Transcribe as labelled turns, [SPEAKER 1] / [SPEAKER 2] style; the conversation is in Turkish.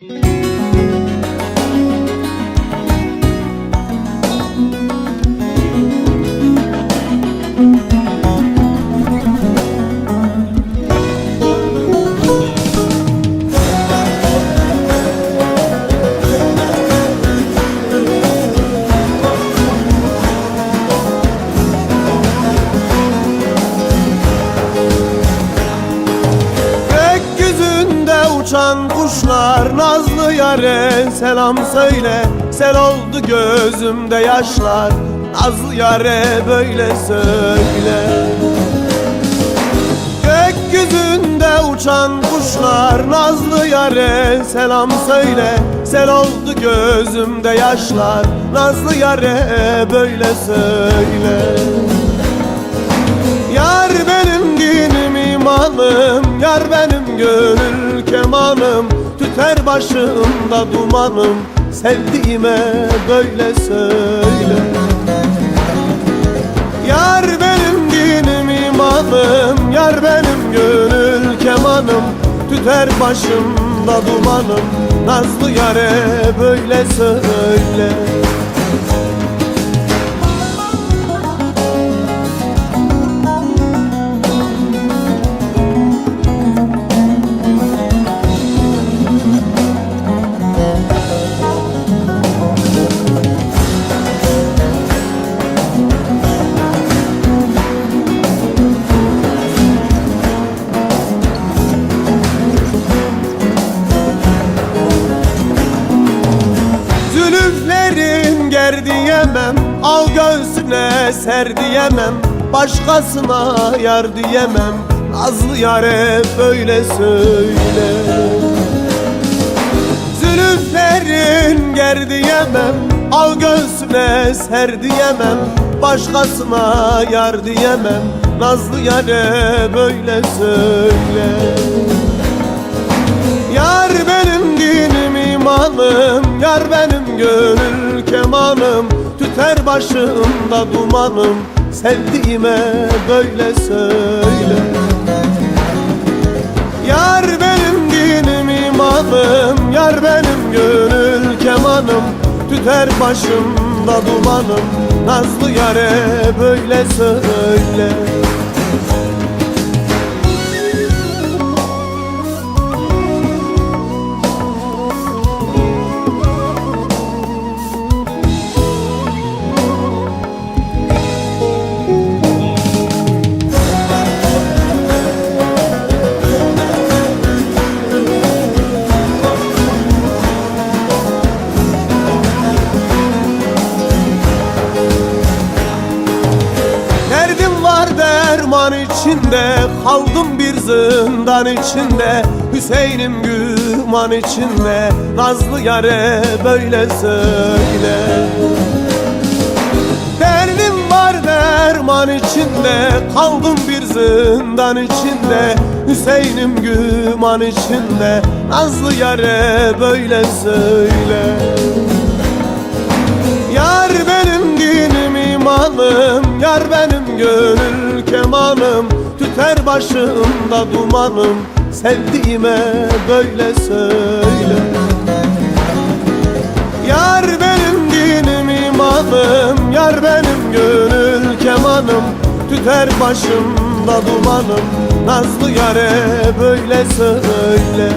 [SPEAKER 1] Gökyüzünde uçan kuşlar Nazlı yare selam söyle. Sel oldu gözümde yaşlar Nazlı yare böyle söyle. Gökyüzünde uçan kuşlar Nazlı yare selam söyle. Sel oldu gözümde yaşlar Nazlı yare böyle söyle kemanım Tüter başımda dumanım Sevdiğime böyle söyle. Yar benim dinim imanım Yar benim gönül kemanım Tüter başımda dumanım Nazlı yare böyle söyle Ger diyemem Al göğsüne ser diyemem Başkasına yar diyemem Nazlı yare böyle söyle. Zülüflerin ger diyemem Al göğsüne ser diyemem Başkasına yar diyemem Nazlı yare böyle söyle kemanım Tüter başımda dumanım Sevdiğime böyle söyle. Yar benim dinim imanım Yar benim gönül kemanım Tüter başımda dumanım Nazlı yare böyle söyle derman içinde Kaldım bir zindan içinde. Hüseyin'im güman içinde Nazlı yare böyle söyle. Derdim var derman içinde Kaldım bir zindan içinde. Hüseyin'im güman içinde Nazlı yare böyle söyle. Yar benim dinim imanım Yar benim gönül kemanım Tüter başımda dumanım Sevdiğime böyle söyle. Yar benim dinim imanım Yar benim gönül kemanım Tüter başımda dumanım Nazlı yare böyle söyle